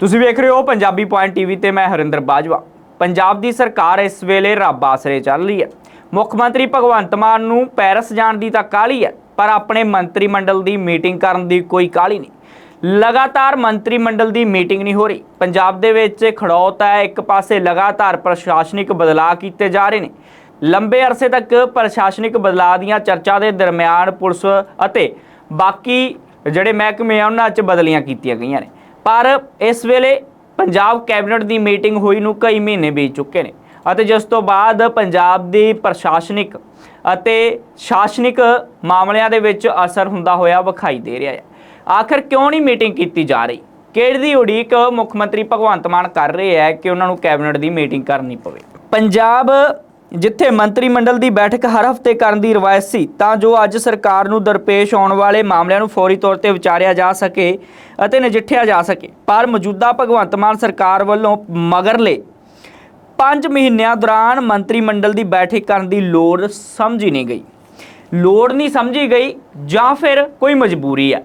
ਤੁਸੀਂ ਵੇਖ ਰਹੇ ਹੋ ਪੰਜਾਬੀ ਪੁਆਇੰਟ ਟੀਵੀ ਤੇ ਮੈਂ ਹਰਿੰਦਰ ਬਾਜਵਾ। ਪੰਜਾਬ ਦੀ ਸਰਕਾਰ ਇਸ ਵੇਲੇ ਰੱਬ ਆਸਰੇ ਚੱਲ ਰਹੀ ਹੈ। ਮੁੱਖ ਮੰਤਰੀ ਭਗਵੰਤ ਮਾਨ ਨੂੰ ਪੈਰਿਸ ਜਾਣ ਦੀ ਤਾਂ ਕਾਹਲੀ ਹੈ, ਪਰ ਆਪਣੇ ਮੰਤਰੀ ਮੰਡਲ ਦੀ ਮੀਟਿੰਗ ਕਰਨ ਦੀ ਕੋਈ ਕਾਹਲੀ ਨਹੀਂ। ਲਗਾਤਾਰ ਮੰਤਰੀ ਮੰਡਲ ਦੀ ਮੀਟਿੰਗ ਨਹੀਂ ਹੋ ਰਹੀ। ਪੰਜਾਬ ਦੇ ਵਿੱਚ ਖੜੌਤ ਹੈ, ਇੱਕ ਪਾਸੇ ਲਗਾਤਾਰ ਪ੍ਰਸ਼ਾਸਨਿਕ ਬਦਲਾਅ ਕੀਤੇ ਜਾ ਰਹੇ ਨੇ। ਲੰਬੇ ਅਰਸੇ ਤੱਕ ਪ੍ਰਸ਼ਾਸਨਿਕ ਬਦਲਾਅ ਦੀਆਂ ਚਰਚਾ ਦੇ ਦਰਮਿਆਨ ਪੁਲਿਸ ਅਤੇ ਬਾਕੀ ਜਿਹੜੇ ਮਹਿਕਮੇ ਆ, ਉਹਨਾਂ 'ਚ ਬਦਲੀਆਂ ਕੀਤੀਆਂ ਗਈਆਂ ਨੇ। ਪਰ ਇਸ ਵੇਲੇ ਪੰਜਾਬ ਕੈਬਨਿਟ ਦੀ ਮੀਟਿੰਗ ਹੋਈ ਨੂੰ ਕਈ ਮਹੀਨੇ ਬੀਤ ਚੁੱਕੇ ਨੇ ਅਤੇ ਜਿਸ ਤੋਂ ਬਾਅਦ ਪੰਜਾਬ ਦੀ ਪ੍ਰਸ਼ਾਸਨਿਕ ਅਤੇ ਸ਼ਾਸਨਿਕ ਮਾਮਲਿਆਂ ਦੇ ਵਿੱਚ ਅਸਰ ਹੁੰਦਾ ਹੋਇਆ ਵਿਖਾਈ ਦੇ ਰਿਹਾ ਹੈ। ਆਖਰ ਕਿਉਂ ਨਹੀਂ ਮੀਟਿੰਗ ਕੀਤੀ ਜਾ ਰਹੀ? ਕਿਹੜੀ ਦੀ ਉਡੀਕ ਮੁੱਖ ਮੰਤਰੀ ਭਗਵੰਤ ਮਾਨ ਕਰ ਰਹੇ ਹੈ ਕਿ ਉਹਨਾਂ ਨੂੰ ਕੈਬਨਿਟ ਦੀ ਮੀਟਿੰਗ ਕਰਨੀ ਪਵੇ? ਪੰਜਾਬ ਜਿੱਥੇ ਮੰਤਰੀ ਮੰਡਲ ਦੀ ਬੈਠਕ ਹਰ ਹਫ਼ਤੇ ਕਰਨ ਦੀ ਰਵਾਇਤ ਸੀ, ਤਾਂ ਜੋ ਅੱਜ ਸਰਕਾਰ ਨੂੰ ਦਰਪੇਸ਼ ਆਉਣ ਵਾਲੇ ਮਾਮਲਿਆਂ ਨੂੰ ਫੌਰੀ ਤੌਰ ਤੇ ਵਿਚਾਰਿਆ ਜਾ ਸਕੇ ਅਤੇ ਨਜਿੱਠਿਆ ਜਾ ਸਕੇ। ਪਰ ਮੌਜੂਦਾ ਭਗਵੰਤ ਮਾਨ ਸਰਕਾਰ ਵੱਲੋਂ ਮਗਰਲੇ 5 ਮਹੀਨਿਆਂ ਦੌਰਾਨ ਮੰਤਰੀ ਮੰਡਲ ਦੀ ਬੈਠਕ ਕਰਨ ਦੀ ਲੋੜ ਸਮਝੀ ਨਹੀਂ ਗਈ। ਲੋੜ ਨਹੀਂ ਸਮਝੀ ਗਈ ਜਾਂ ਫਿਰ ਕੋਈ ਮਜਬੂਰੀ ਹੈ।